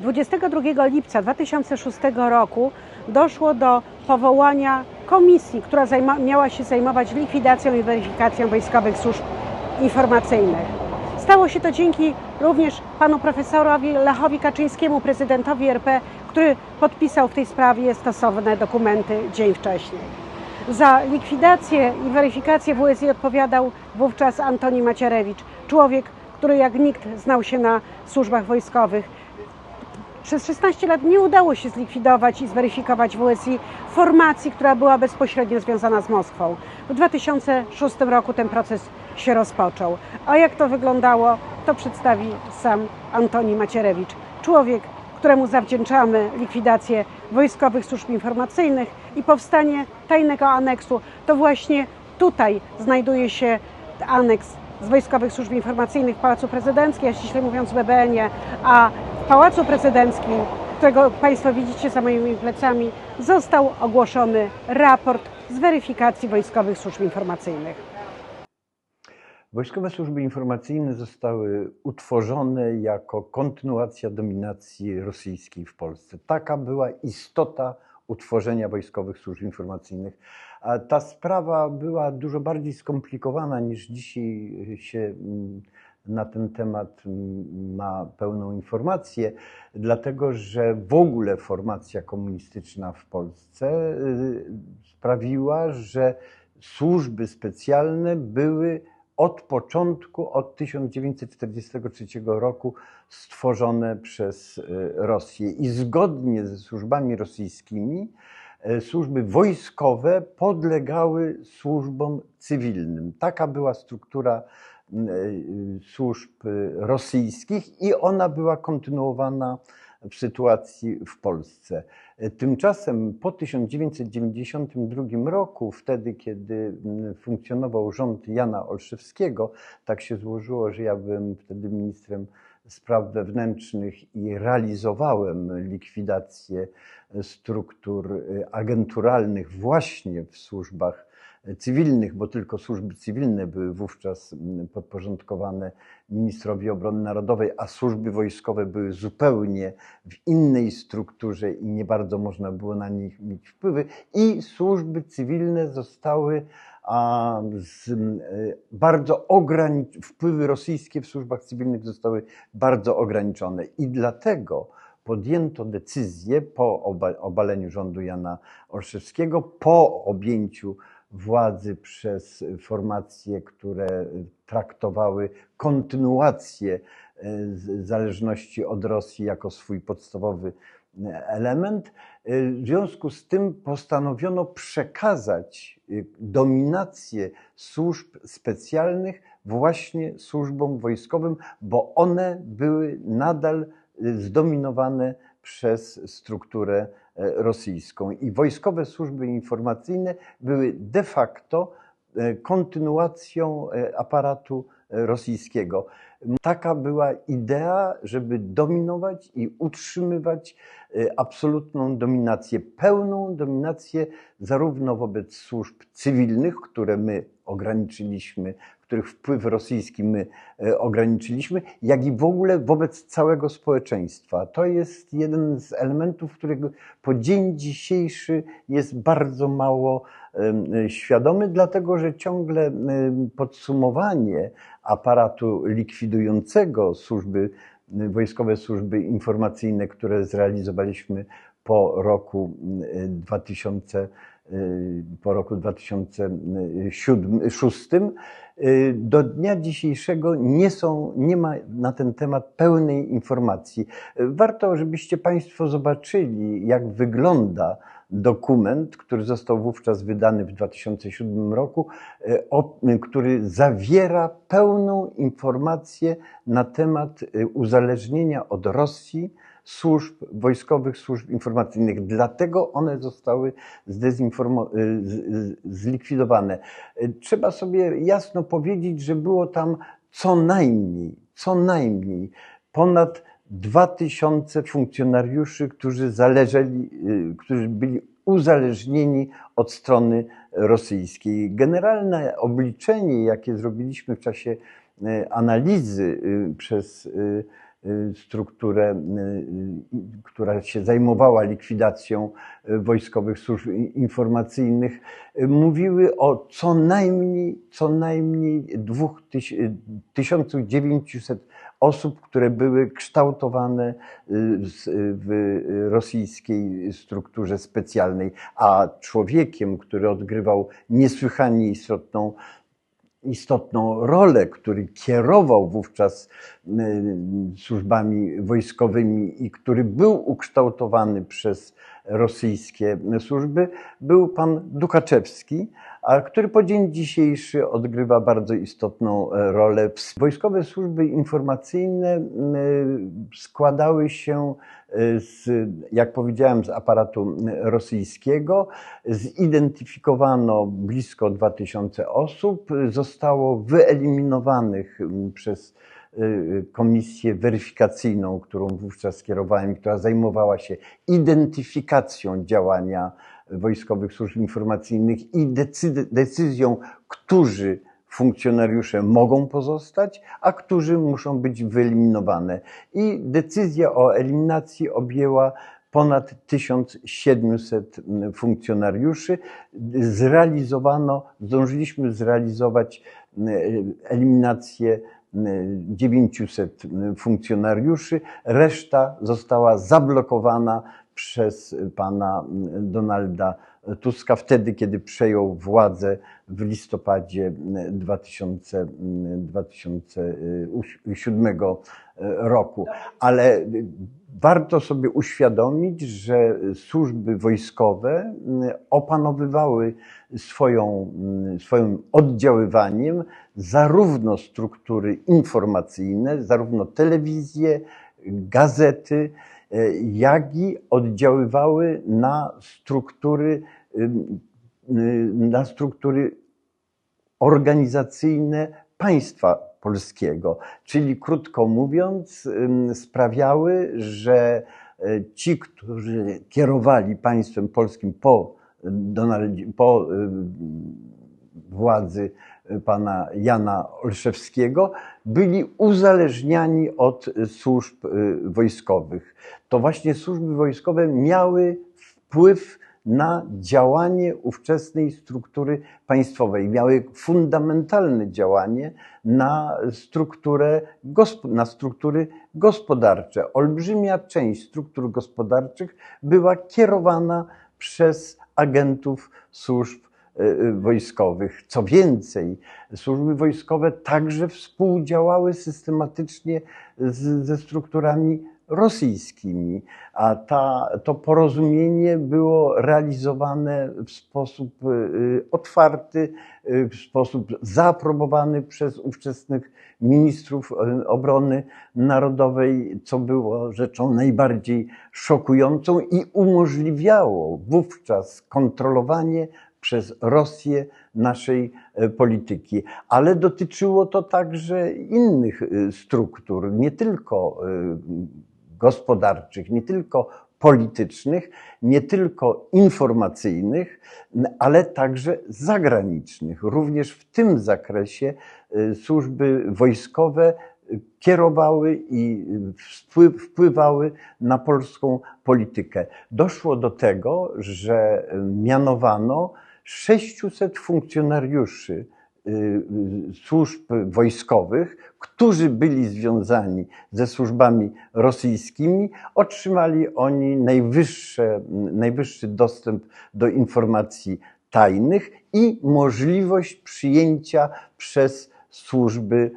22 lipca 2006 roku doszło do powołania komisji, która miała się zajmować likwidacją i weryfikacją wojskowych służb informacyjnych. Stało się to dzięki również panu profesorowi Lechowi Kaczyńskiemu, prezydentowi RP, który podpisał w tej sprawie stosowne dokumenty dzień wcześniej. Za likwidację i weryfikację WSI odpowiadał wówczas Antoni Macierewicz, człowiek, który jak nikt znał się na służbach wojskowych. Przez 16 lat nie udało się zlikwidować i zweryfikować WSI formacji, która była bezpośrednio związana z Moskwą. W 2006 roku ten proces się rozpoczął. A jak to wyglądało, to przedstawi sam Antoni Macierewicz, człowiek, któremu zawdzięczamy likwidację wojskowych służb informacyjnych i powstanie tajnego aneksu. To właśnie tutaj znajduje się aneks z Wojskowych Służb Informacyjnych w Pałacu Prezydenckim, a ściśle mówiąc w BBN-ie, a w Pałacu Prezydenckim, którego Państwo widzicie za moimi plecami, został ogłoszony raport z weryfikacji Wojskowych Służb Informacyjnych. Wojskowe służby informacyjne zostały utworzone jako kontynuacja dominacji rosyjskiej w Polsce. Taka była istota utworzenia wojskowych służb informacyjnych. A ta sprawa była dużo bardziej skomplikowana niż dzisiaj się mm, na ten temat mm, ma pełną informację, dlatego że w ogóle formacja komunistyczna w Polsce y, sprawiła, że służby specjalne były od początku, od 1943 roku stworzone przez y, Rosję i zgodnie ze służbami rosyjskimi y, służby wojskowe podlegały służbom cywilnym. Taka była struktura y, służb rosyjskich i ona była kontynuowana w sytuacji w Polsce. Tymczasem po 1992 roku, wtedy kiedy funkcjonował rząd Jana Olszewskiego, tak się złożyło, że ja byłem wtedy ministrem spraw wewnętrznych i realizowałem likwidację struktur agenturalnych właśnie w służbach cywilnych, bo tylko służby cywilne były wówczas podporządkowane ministrowi obrony narodowej, a służby wojskowe były zupełnie w innej strukturze i nie bardzo można było na nich mieć wpływy. I służby cywilne zostały a z, bardzo ograniczone, wpływy rosyjskie w służbach cywilnych zostały bardzo ograniczone. I dlatego podjęto decyzję po obaleniu rządu Jana Olszewskiego, po objęciu władzy przez formacje, które traktowały kontynuację e, zależności od Rosji jako swój podstawowy e, element. E, w związku z tym postanowiono przekazać dominację służb specjalnych właśnie służbom wojskowym, bo one były nadal zdominowane przez strukturę rosyjską. I wojskowe służby informacyjne były de facto e, kontynuacją e, aparatu rosyjskiego. Taka była idea, żeby dominować i utrzymywać absolutną dominację, pełną dominację zarówno wobec służb cywilnych, które my ograniczyliśmy których wpływ rosyjski my e, ograniczyliśmy, jak i w ogóle wobec całego społeczeństwa. To jest jeden z elementów, którego po dzień dzisiejszy jest bardzo mało świadomy, dlatego że ciągle podsumowanie aparatu likwidującego służby, wojskowe służby informacyjne, które zrealizowaliśmy po roku 2000 po roku 2006 do dnia dzisiejszego nie, są, nie ma na ten temat pełnej informacji. Warto, żebyście Państwo zobaczyli, jak wygląda dokument, który został wówczas wydany w 2007 roku, który zawiera pełną informację na temat uzależnienia od Rosji służb wojskowych, służb informacyjnych. Dlatego one zostały zlikwidowane. Trzeba sobie jasno powiedzieć, że było tam co najmniej, co najmniej ponad 2000 funkcjonariuszy, którzy zależeli, którzy byli uzależnieni od strony rosyjskiej. Generalne obliczenie, jakie zrobiliśmy w czasie analizy przez y, strukturę, y, y, która się zajmowała likwidacją y, wojskowych służb informacyjnych, y, mówiły o co najmniej, co najmniej dwóch tyś- y, 1900 osób, które były kształtowane y, w y, rosyjskiej strukturze specjalnej, a człowiekiem, który odgrywał niesłychanie istotną istotną rolę, który kierował wówczas y, służbami wojskowymi i który był ukształtowany przez rosyjskie służby, był pan Dukaczewski, a który po dzień dzisiejszy odgrywa bardzo istotną e, rolę. Wojskowe służby informacyjne y, składały się y, z, jak powiedziałem, z aparatu rosyjskiego. Zidentyfikowano blisko 2000 osób. Zostało wyeliminowanych przez komisję weryfikacyjną, którą wówczas kierowałem, która zajmowała się identyfikacją działania wojskowych służb informacyjnych i decy- decyzją, którzy funkcjonariusze mogą pozostać, a którzy muszą być wyeliminowani. I decyzja o eliminacji objęła ponad 1700 funkcjonariuszy. Zrealizowano, zdążyliśmy zrealizować e, eliminację e, 900 funkcjonariuszy. Reszta została zablokowana przez pana Donalda Tuska wtedy, kiedy przejął władzę w listopadzie 2000, 2007 roku. Ale warto sobie uświadomić, że służby wojskowe opanowywały swoją, swoim oddziaływaniem zarówno struktury informacyjne, zarówno telewizję, gazety, jak i oddziaływały na struktury, na struktury organizacyjne państwa polskiego. Czyli krótko mówiąc, sprawiały, że ci, którzy kierowali państwem polskim po, Donald- po władzy pana Jana Olszewskiego, byli uzależniani od służb wojskowych. To właśnie służby wojskowe miały wpływ na działanie ówczesnej struktury państwowej. Miały fundamentalne działanie na, strukturę, na struktury gospodarcze. Olbrzymia część struktur gospodarczych była kierowana przez agentów służb y, wojskowych. Co więcej, służby wojskowe także współdziałały systematycznie z, ze strukturami rosyjskimi, a ta, to porozumienie było realizowane w sposób y, otwarty, w sposób zaaprobowany przez ówczesnych ministrów obrony narodowej, co było rzeczą najbardziej szokującą i umożliwiało wówczas kontrolowanie przez Rosję naszej e, polityki. Ale dotyczyło to także innych e, struktur, nie tylko e, gospodarczych, nie tylko politycznych, nie tylko informacyjnych, ale także zagranicznych. Również w tym zakresie służby wojskowe kierowały i wpływały na polską politykę. Doszło do tego, że mianowano 600 funkcjonariuszy służb wojskowych, którzy byli związani ze służbami rosyjskimi, otrzymali oni najwyższe, najwyższy dostęp do informacji tajnych i możliwość przyjęcia przez służby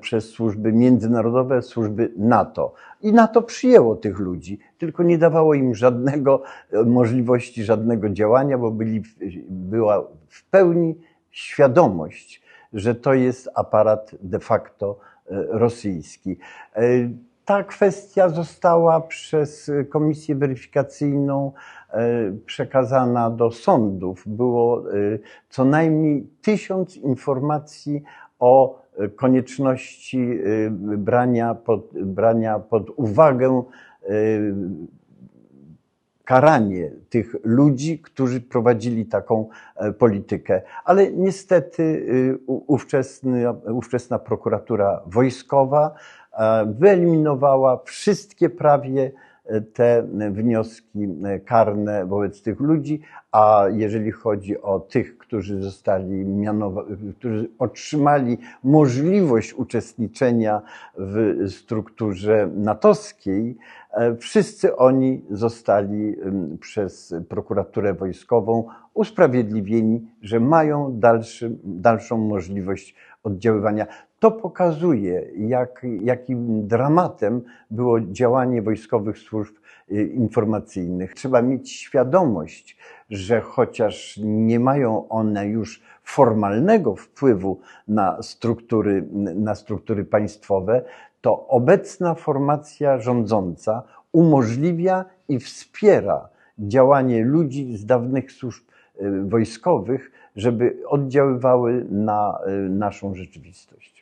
przez służby międzynarodowe, służby NATO. I NATO przyjęło tych ludzi, tylko nie dawało im żadnego możliwości, żadnego działania, bo byli, była w pełni świadomość, że to jest aparat de facto rosyjski. Ta kwestia została przez komisję weryfikacyjną przekazana do sądów. Było co najmniej tysiąc informacji o konieczności brania pod, brania pod uwagę karanie tych ludzi, którzy prowadzili taką politykę. Ale niestety ówczesny, ówczesna prokuratura wojskowa e, wyeliminowała wszystkie prawie e, te wnioski e, karne wobec tych ludzi, a jeżeli chodzi o tych, którzy zostali mianowani, którzy otrzymali możliwość uczestniczenia w strukturze natowskiej, e, wszyscy oni zostali przez prokuraturę wojskową usprawiedliwieni, że mają dalszy, dalszą możliwość oddziaływania. To pokazuje, jak, jakim dramatem było działanie wojskowych służb informacyjnych. Trzeba mieć świadomość, że chociaż nie mają one już formalnego wpływu na struktury, na struktury państwowe, to obecna formacja rządząca umożliwia i wspiera działanie ludzi z dawnych służb y, wojskowych, żeby oddziaływały na y, naszą rzeczywistość.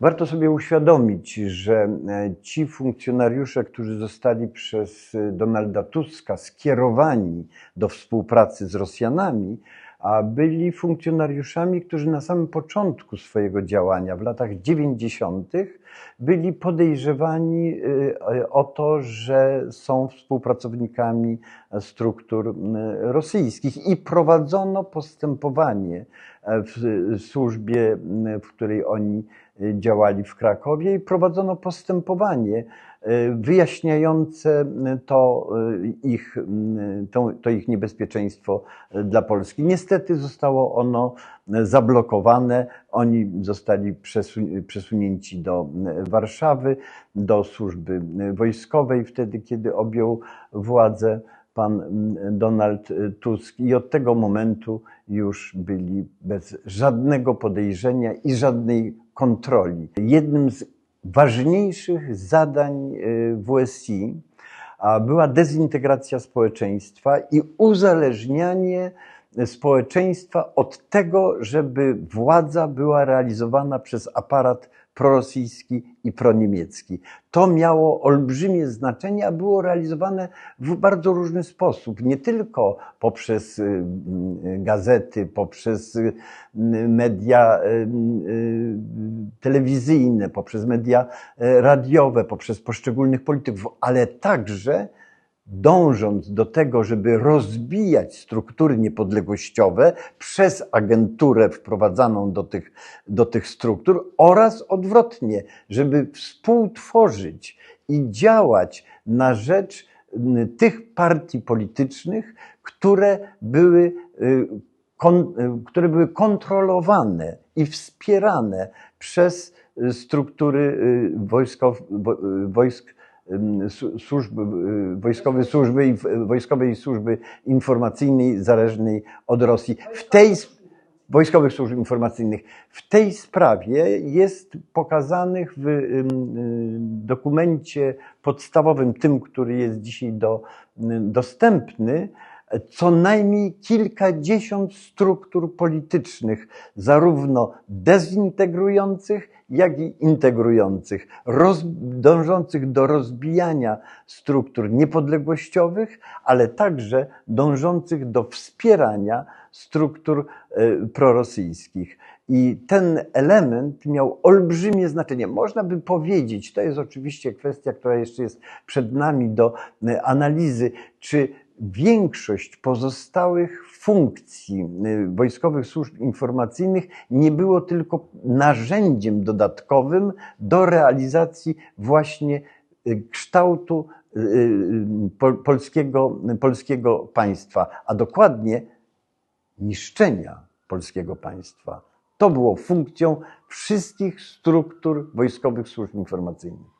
Warto sobie uświadomić, że e, ci funkcjonariusze, którzy zostali przez e, Donalda Tuska skierowani do współpracy z Rosjanami, a byli funkcjonariuszami, którzy na samym początku swojego działania, w latach 90., byli podejrzewani e, o to, że są współpracownikami struktur rosyjskich i prowadzono postępowanie w służbie, w której oni działali w Krakowie i prowadzono postępowanie e, wyjaśniające to e, ich, to, to ich niebezpieczeństwo dla Polski. Niestety zostało ono zablokowane. Oni zostali przesu- przesunięci do Warszawy, do służby wojskowej, wtedy kiedy objął władzę pan Donald Tusk i od tego momentu już byli bez żadnego podejrzenia i żadnej kontroli. Jednym z ważniejszych zadań y, WSI była dezintegracja społeczeństwa i uzależnianie społeczeństwa od tego, żeby władza była realizowana przez aparat prorosyjski i proniemiecki. To miało olbrzymie znaczenie, a było realizowane w bardzo różny sposób. Nie tylko poprzez y, y, gazety, poprzez y, media telewizyjne, poprzez media radiowe, poprzez poszczególnych polityków, ale także dążąc do tego, żeby rozbijać struktury niepodległościowe przez agenturę wprowadzaną do tych, do tych struktur oraz odwrotnie, żeby współtworzyć i działać na rzecz tych partii politycznych, które były, kon, które były kontrolowane i wspierane przez struktury wojskow, wojsk służby, wojskowej służby, wojskowej służby informacyjnej zależnej od Rosji. W tej wojskowych służb informacyjnych. W tej sprawie jest pokazanych w dokumencie podstawowym, tym, który jest dzisiaj do, dostępny, co najmniej kilkadziesiąt struktur politycznych, zarówno dezintegrujących, jak i integrujących, roz, dążących do rozbijania struktur niepodległościowych, ale także dążących do wspierania struktur e, prorosyjskich. I ten element miał olbrzymie znaczenie. Można by powiedzieć, to jest oczywiście kwestia, która jeszcze jest przed nami do e, analizy, czy większość pozostałych funkcji y, wojskowych służb informacyjnych nie było tylko narzędziem dodatkowym do realizacji właśnie y, kształtu y, polskiego, polskiego państwa, a dokładnie niszczenia polskiego państwa. To było funkcją wszystkich struktur wojskowych służb informacyjnych.